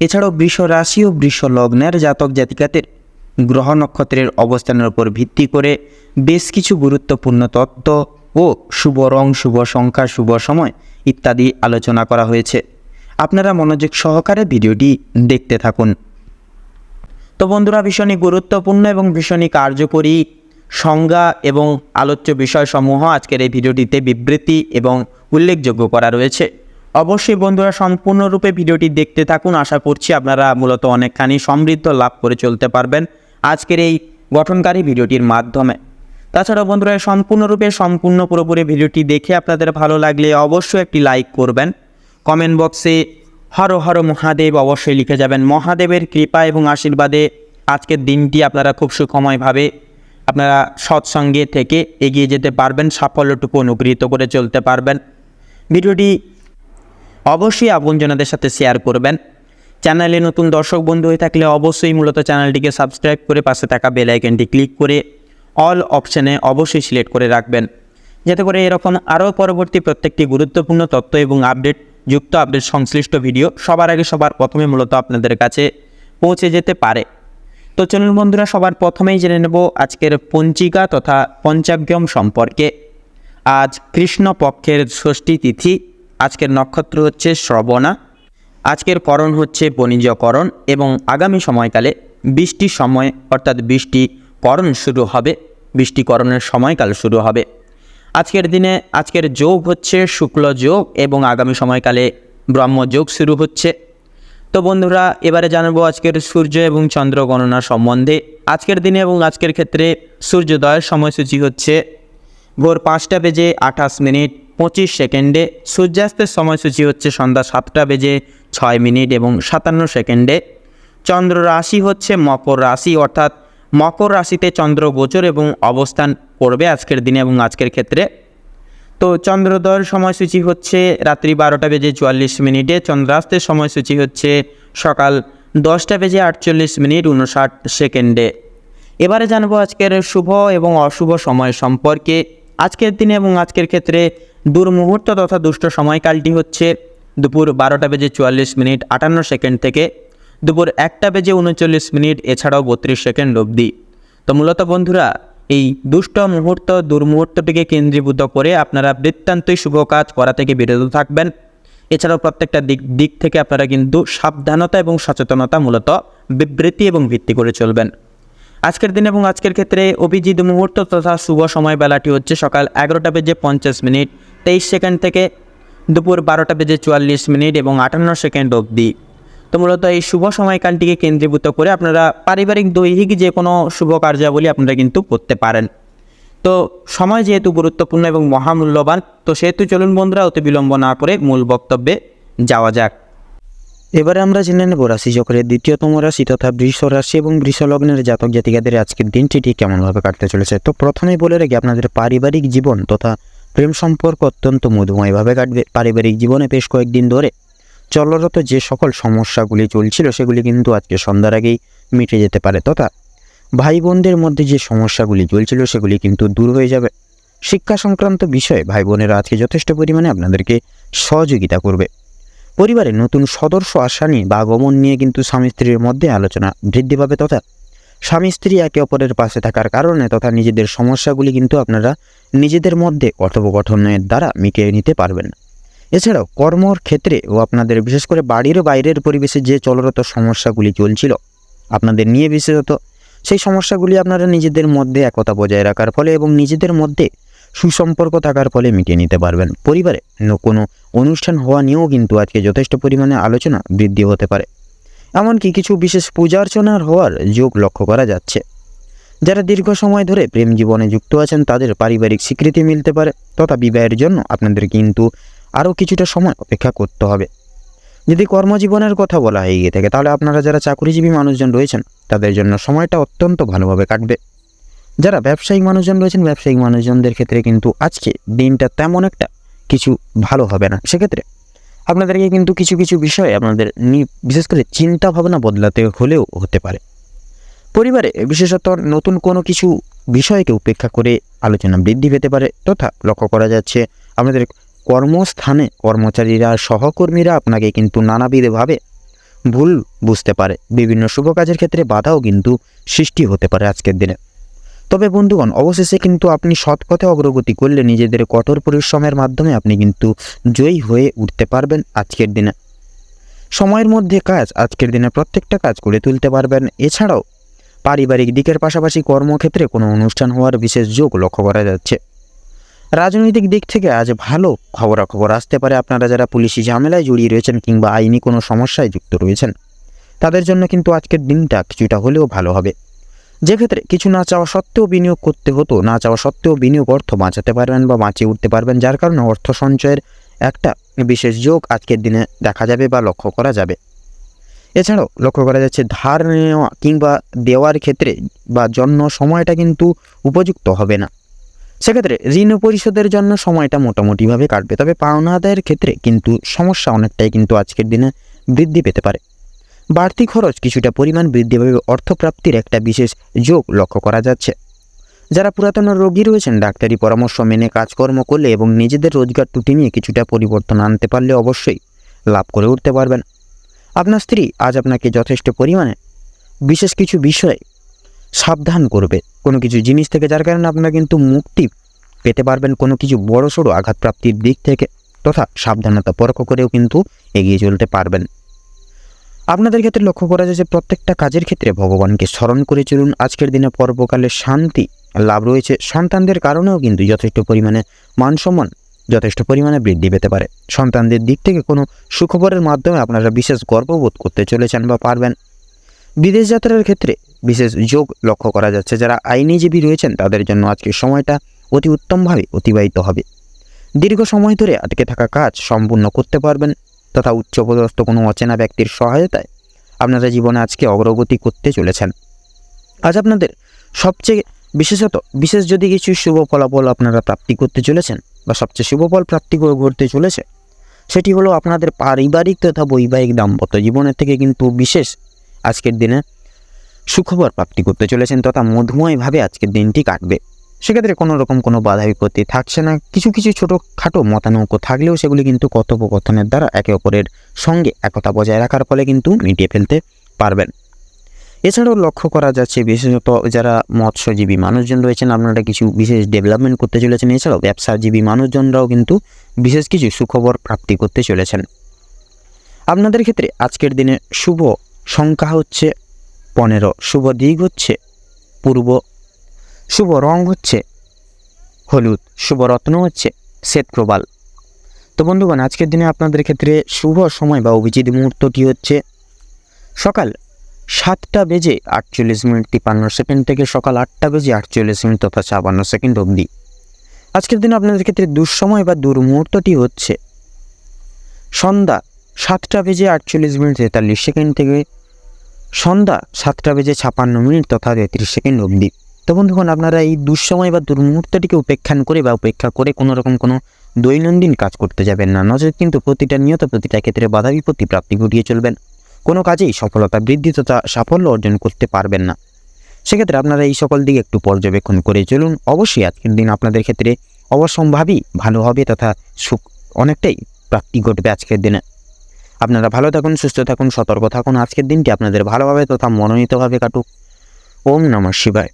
এছাড়াও বৃষ রাশি ও বৃষ লগ্নের জাতক জাতিকাদের গ্রহ নক্ষত্রের অবস্থানের উপর ভিত্তি করে বেশ কিছু গুরুত্বপূর্ণ তত্ত্ব ও শুভ রং, শুভ সংখ্যা, শুভ সময় ইত্যাদি আলোচনা করা হয়েছে। আপনারা মনোযোগ সহকারে ভিডিওটি দেখতে থাকুন। তো বন্ধুরা, ভীষণই গুরুত্বপূর্ণ এবং ভীষণই কার্যকরী সংজ্ঞা এবং আলোচ্য বিষয়সমূহ আজকের এই ভিডিওটিতে বিবৃতি এবং উল্লেখযোগ্য করা রয়েছে। অবশ্যই বন্ধুরা সম্পূর্ণরূপে ভিডিওটি দেখতে থাকুন। আশা করছি আপনারা মূলত অনেকখানি সমৃদ্ধ লাভ করে চলতে পারবেন আজকের এই গঠনকারী ভিডিওটির মাধ্যমে। তাছাড়া বন্ধুরা, সম্পূর্ণরূপে, সম্পূর্ণ পুরোপুরি ভিডিওটি দেখে আপনাদের ভালো লাগলে অবশ্যই একটি লাইক করবেন। কমেন্ট বক্সে হর হর মহাদেব অবশ্যই লিখে যাবেন। মহাদেবের কৃপা এবং আশীর্বাদে আজকের দিনটি আপনারা খুব সুখময়ভাবে আপনারা সৎসঙ্গে থেকে এগিয়ে যেতে পারবেন, সাফল্যটুকু অনুগৃহীত করে চলতে পারবেন। ভিডিওটি অবশ্যই আপনজনদের সাথে শেয়ার করবেন। চ্যানেলে নতুন দর্শক বন্ধু হয়ে থাকলে অবশ্যই মূলত চ্যানেলটিকে সাবস্ক্রাইব করে পাশে থাকা বেল আইকনটি ক্লিক করে অল অপশানে অবশ্যই সিলেক্ট করে রাখবেন। যাতে করে এরকম আরও পরবর্তী প্রত্যেকটি গুরুত্বপূর্ণ তথ্য এবং আপডেট যুক্ত আপডেট সংশ্লিষ্ট ভিডিও সবার আগে সবার প্রথমে মূলত আপনাদের কাছে পৌঁছে যেতে পারে। তো চলুন বন্ধুরা, সবার প্রথমেই জেনে নেব আজকের পঞ্চিকা তথা পঞ্চাগ্যম সম্পর্কে। আজ কৃষ্ণ পক্ষের ষষ্ঠী তিথি। আজকের নক্ষত্র হচ্ছে শ্রবণা, আজকের করণ হচ্ছে বণিজকরণ এবং আগামী সময়কালে বৃষ্টির সময়, অর্থাৎ বৃষ্টি করণ শুরু হবে বৃষ্টিকরণের সময়কাল শুরু হবে। আজকের দিনে, আজকের যোগ হচ্ছে শুক্ল যোগ এবং আগামী সময়কালে ব্রহ্মযোগ শুরু হচ্ছে। তো বন্ধুরা, এবারে জানাব আজকের সূর্য এবং চন্দ্র গণনা সম্বন্ধে। আজকের দিনে এবং আজকের ক্ষেত্রে সূর্যোদয়ের সময়সূচি হচ্ছে ভোর পাঁচটা বেজে আঠাশ মিনিট। পঁচিশ সেকেন্ডে সূর্যাস্তের সময়সূচি হচ্ছে সন্ধ্যা সাতটা বেজে ছয় মিনিট এবং সাতান্ন সেকেন্ডে চন্দ্র রাশি হচ্ছে মকর রাশি, অর্থাৎ মকর রাশিতে চন্দ্র গোচর এবং অবস্থান করবে আজকের দিনে এবং আজকের ক্ষেত্রে। তো চন্দ্রোদয়ের সময়সূচি হচ্ছে রাত্রি বারোটা বেজে চুয়াল্লিশ মিনিটে, চন্দ্রাস্তের সময়সূচি হচ্ছে সকাল দশটা বেজে আটচল্লিশ মিনিট উনষাট সেকেন্ডে। এবারে জানব আজকের শুভ এবং অশুভ সময় সম্পর্কে। আজকের দিনে এবং আজকের ক্ষেত্রে দুর্মুহূর্ত তথা দুষ্ট সময়কালটি হচ্ছে দুপুর বারোটা বেজে চুয়াল্লিশ মিনিট আটান্ন সেকেন্ড থেকে দুপুর একটা বেজে উনচল্লিশ মিনিট, এছাড়াও বত্রিশ সেকেন্ড অবধি। তো মূলত বন্ধুরা, এই দুষ্ট মুহূর্ত দুর্মুহূর্তটিকে কেন্দ্রীভূত করে আপনারা বৃত্তান্তই শুভ কাজ করা থেকে বিরত থাকবেন। এছাড়াও প্রত্যেকটা দিক দিক থেকে আপনারা কিন্তু সাবধানতা এবং সচেতনতা মূলত বিবৃতি এবং ভিত্তি করে চলবেন। আজকের দিন এবং আজকের ক্ষেত্রে অভিজিৎ মুহূর্ত তথা শুভ সময় বেলাটি হচ্ছে সকাল এগারোটা বেজে পঞ্চাশ মিনিট, তেইশ সেকেন্ড থেকে দুপুর বারোটা বেজে চুয়াল্লিশ মিনিট এবং আটান্ন সেকেন্ড অবধি। তো মূলত এই শুভ সময়কালটিকে কেন্দ্রীভূত করে আপনারা পারিবারিক, দৈহিক যে কোনো শুভ কার্যাবলী আপনারা কিন্তু করতে পারেন। তো সময় যেহেতু গুরুত্বপূর্ণ এবং মহামূল্যবান, তো সেহেতু চলুন বন্ধুরা অতি বিলম্ব না করে মূল বক্তব্যে যাওয়া যাক। এবারে আমরা জেনে নেব রাশি চক্রের দ্বিতীয়তম রাশি তথা বৃষ রাশি এবং বৃষ লগ্নের জাতক জাতিকাদের আজকের দিনটি ঠিক কেমনভাবে কাটতে চলেছে। তো প্রথমেই বলে রাখি, আপনাদের পারিবারিক জীবন তথা প্রেম সম্পর্ক অত্যন্ত মধুময়ভাবে কাটবে। পারিবারিক জীবনে বেশ কয়েকদিন ধরে চলরত যে সকল সমস্যাগুলি চলছিল, সেগুলি কিন্তু আজকে সন্ধ্যার আগেই মিটে যেতে পারে তথা ভাই বোনদের মধ্যে যে সমস্যাগুলি চলছিল, সেগুলি কিন্তু দূর হয়ে যাবে। শিক্ষা সংক্রান্ত বিষয়ে ভাই বোনেরা আজকে যথেষ্ট পরিমাণে আপনাদেরকে সহযোগিতা করবে। পরিবারে নতুন সদস্য আসা নিয়ে বা আগমন নিয়ে কিন্তু স্বামী স্ত্রীর মধ্যে আলোচনা বৃদ্ধি পাবে তথা স্বামী স্ত্রী একে অপরের পাশে থাকার কারণে তথা নিজেদের সমস্যাগুলি কিন্তু আপনারা নিজেদের মধ্যে কথোপকথনের দ্বারা মিটিয়ে নিতে পারবেন। এছাড়াও কর্মর ক্ষেত্রে ও আপনাদের বিশেষ করে বাড়ির বাইরের পরিবেশে যে চলরত সমস্যাগুলি চলছিল, আপনাদের নিয়ে বিশেষত সেই সমস্যাগুলি আপনারা নিজেদের মধ্যে একতা বজায় রাখার ফলে এবং নিজেদের মধ্যে সুসম্পর্ক থাকার ফলে মিটিয়ে নিতে পারবেন। পরিবারে কোনো অনুষ্ঠান হওয়া নিয়েও কিন্তু আজকে যথেষ্ট পরিমাণে আলোচনা বৃদ্ধি হতে পারে। এমনকি কিছু বিশেষ পূজা অর্চনার হওয়ার যোগ লক্ষ্য করা যাচ্ছে। যারা দীর্ঘ সময় ধরে প্রেম জীবনে যুক্ত আছেন, তাদের পারিবারিক স্বীকৃতি মিলতে পারে। তথা বিবাহের জন্য আপনাদের কিন্তু আরও কিছুটা সময় অপেক্ষা করতে হবে। যদি কর্মজীবনের কথা বলা হয়ে গিয়ে থাকে, তাহলে আপনারা যারা চাকরিজীবী মানুষজন রয়েছেন, তাদের জন্য সময়টা অত্যন্ত ভালোভাবে কাটবে। যারা ব্যবসায়িক মানুষজন রয়েছেন, ব্যবসায়িক মানুষজনদের ক্ষেত্রে কিন্তু আজকে দিনটা তেমন একটা কিছু ভালো হবে না। সেক্ষেত্রে আপনাদেরকে কিন্তু কিছু কিছু বিষয়ে আপনাদের বিশেষ করে চিন্তা ভাবনা বদলাতে হলেও হতে পারে। পরিবারে বিশেষত নতুন কোনো কিছু বিষয়কে উপেক্ষা করে আলোচনা বৃদ্ধি পেতে পারে তথা লক্ষ্য করা যাচ্ছে আপনাদের কর্মস্থানে কর্মচারীরা, সহকর্মীরা আপনাকে কিন্তু নানাবিধভাবে ভুল বুঝতে পারে। বিভিন্ন শুভ কাজের ক্ষেত্রে বাধাও কিন্তু সৃষ্টি হতে পারে আজকের দিনে। তবে বন্ধুগণ, অবশেষে কিন্তু আপনি সৎ পথে অগ্রগতি করলে নিজেদের কঠোর পরিশ্রমের মাধ্যমে আপনি কিন্তু জয়ী হয়ে উঠতে পারবেন আজকের দিনে। সময়ের মধ্যে কাজ, আজকের দিনে প্রত্যেকটা কাজ করে তুলতে পারবেন। এছাড়াও পারিবারিক দিকের পাশাপাশি কর্মক্ষেত্রে কোনো অনুষ্ঠান হওয়ার বিশেষ যোগ লক্ষ্য করা যাচ্ছে। রাজনৈতিক দিক থেকে আজ ভালো খবরাখবর আসতে পারে। আপনারা যারা পুলিশি ঝামেলায় জড়িয়ে রয়েছেন কিংবা আইনি কোনো সমস্যায় যুক্ত রয়েছেন, তাদের জন্য কিন্তু আজকের দিনটা কিছুটা হলেও ভালো হবে। যে ক্ষেত্রে কিছু না চাওয়া সত্ত্বেও বিনিয়োগ করতে হতো, না চাওয়া সত্ত্বেও বিনিয়োগ অর্থ বাঁচাতে পারবেন বা বাঁচিয়ে উঠতে পারবেন, যার কারণে অর্থ সঞ্চয়ের একটা বিশেষ যোগ আজকের দিনে দেখা যাবে বা লক্ষ্য করা যাবে। এছাড়াও লক্ষ্য করা যাচ্ছে ধার নেওয়া কিংবা দেওয়ার ক্ষেত্রে বা জন্য সময়টা কিন্তু উপযুক্ত হবে না। সেক্ষেত্রে ঋণ পরিশোধের জন্য সময়টা মোটামুটিভাবে কাটবে, তবে পাওনা ক্ষেত্রে কিন্তু সমস্যা অনেকটাই কিন্তু আজকের দিনে বৃদ্ধি পেতে পারে। বাড়তি খরচ কিছুটা পরিমাণ বৃদ্ধি পাবে অর্থপ্রাপ্তির একটা বিশেষ যোগ লক্ষ্য করা যাচ্ছে। যারা পুরাতন রোগী রয়েছেন, ডাক্তারি পরামর্শ মেনে কাজকর্ম করলে এবং নিজেদের রোজগার টুটি নিয়ে কিছুটা পরিবর্তন আনতে পারলে অবশ্যই লাভ করে উঠতে পারবেন। আপনার স্ত্রী আজ আপনাকে যথেষ্ট পরিমাণে বিশেষ কিছু বিষয়ে সাবধান করবে। কোনো কিছু জিনিস থেকে যার কারণে আপনারা কিন্তু মুক্তি পেতে পারবেন, কোনো কিছু বড় সড়ো আঘাতপ্রাপ্তির দিক থেকে তথা সাবধানতা পরখ করেও কিন্তু এগিয়ে চলতে পারবেন। আপনাদের ক্ষেত্রে লক্ষ্য করা যায় যে প্রত্যেকটা কাজের ক্ষেত্রে ভগবানকে স্মরণ করে চলুন। আজকের দিনে পর্বকালে শান্তি লাভ রয়েছে। সন্তানদের কারণেও কিন্তু যথেষ্ট পরিমাণে মান সম্মান যথেষ্ট পরিমাণে বৃদ্ধি পেতে পারে। সন্তানদের দিক থেকে কোনো সুখবরের মাধ্যমে আপনারা বিশেষ গর্ববোধ করতে চলেছেন বা পারবেন। বিদেশ যাত্রার ক্ষেত্রে বিশেষ যোগ লক্ষ্য করা যাচ্ছে। যারা আইনিজীবী রয়েছেন, তাদের জন্য আজকের সময়টা অতি উত্তমভাবে অতিবাহিত হবে। দীর্ঘ সময় ধরে আটকে থাকা কাজ সম্পূর্ণ করতে পারবেন। তথা উচ্চপদস্থ কোনো অচেনা ব্যক্তির সহায়তায় আপনারা জীবনে আজকে অগ্রগতি করতে চলেছেন। আজ আপনাদের সবচেয়ে বিশেষত, বিশেষ যদি কিছু শুভ ফলাফল আপনারা প্রাপ্তি করতে চলেছেন বা সবচেয়ে শুভ ফল প্রাপ্তি ঘটতে চলেছে, সেটি হলো আপনাদের পারিবারিক তথা বৈবাহিক দাম্পত্য জীবনের থেকে কিন্তু বিশেষ আজকের দিনে সুখবর প্রাপ্তি করতে চলেছেন তথা মধুময়ভাবে আজকের দিনটি কাটবে। সেক্ষেত্রে কোনো রকম কোনো বাধা বিপত্তি থাকছে না। কিছু কিছু ছোটোখাটো মতানৈক্য থাকলেও সেগুলি কিন্তু কথোপকথনের দ্বারা একে অপরের সঙ্গে একতা বজায় রাখার ফলে কিন্তু মিটিয়ে ফেলতে পারবেন। এছাড়াও লক্ষ্য করা যাচ্ছে, বিশেষত যারা মৎস্যজীবী মানুষজন রয়েছেন, আপনারা কিছু বিশেষ ডেভেলপমেন্ট করতে চলেছেন। এছাড়াও ব্যবসাজীবী মানুষজনরাও কিন্তু বিশেষ কিছু সুখবর প্রাপ্তি করতে চলেছেন। আপনাদের ক্ষেত্রে আজকের দিনে শুভ সংখ্যা হচ্ছে পনেরো, শুভ দিক হচ্ছে পূর্ব শুভ রং হচ্ছে হলুদ, শুভ রত্ন হচ্ছে শ্বেত প্রবাল। তো বন্ধুগণ, আজকের দিনে আপনাদের ক্ষেত্রে শুভ সময় বা অভিজিৎ মুহূর্তটি হচ্ছে সকাল সাতটা বেজে আটচল্লিশ মিনিট তিপান্ন সেকেন্ড থেকে সকাল আটটা বেজে আটচল্লিশ মিনিট তথা ছাপান্ন সেকেন্ড অবধি। আজকের দিনে আপনাদের ক্ষেত্রে দুঃসময় বা দুর্মুহূর্তটি হচ্ছে সন্ধ্যা সাতটা বেজে আটচল্লিশ মিনিট তেতাল্লিশ সেকেন্ড থেকে সন্ধ্যা সাতটা বেজে ছাপান্ন মিনিট তথা তেত্রিশ সেকেন্ড অবধি। তো বন্ধুগণ, আপনারা এই দুঃসময় বা দুর্মুহূর্তটিকে উপেক্ষান করে বা উপেক্ষা করে কোনো রকম কোনো দৈনন্দিন কাজ করতে যাবেন না। নজর কিন্তু প্রতিটা নিয়ত, প্রতিটা ক্ষেত্রে বাধা বিপত্তি প্রাপ্তি ঘটিয়ে চলবেন। কোনো কাজেই সফলতা, বৃদ্ধি তথা সাফল্য অর্জন করতে পারবেন না। সেক্ষেত্রে আপনারা এই সকল দিকে একটু পর্যবেক্ষণ করে চলুন। অবশ্যই আজকের দিন আপনাদের ক্ষেত্রে অবশ্যম্ভাবী ভালো হবে তথা সুখ অনেকটাই প্রাপ্তি ঘটবে আজকের দিনে। আপনারা ভালো থাকুন, সুস্থ থাকুন, সতর্ক থাকুন। আজকের দিনটি আপনাদের ভালোভাবে তথা মনোনীতভাবে কাটুক। ওম নমঃ শিবায়।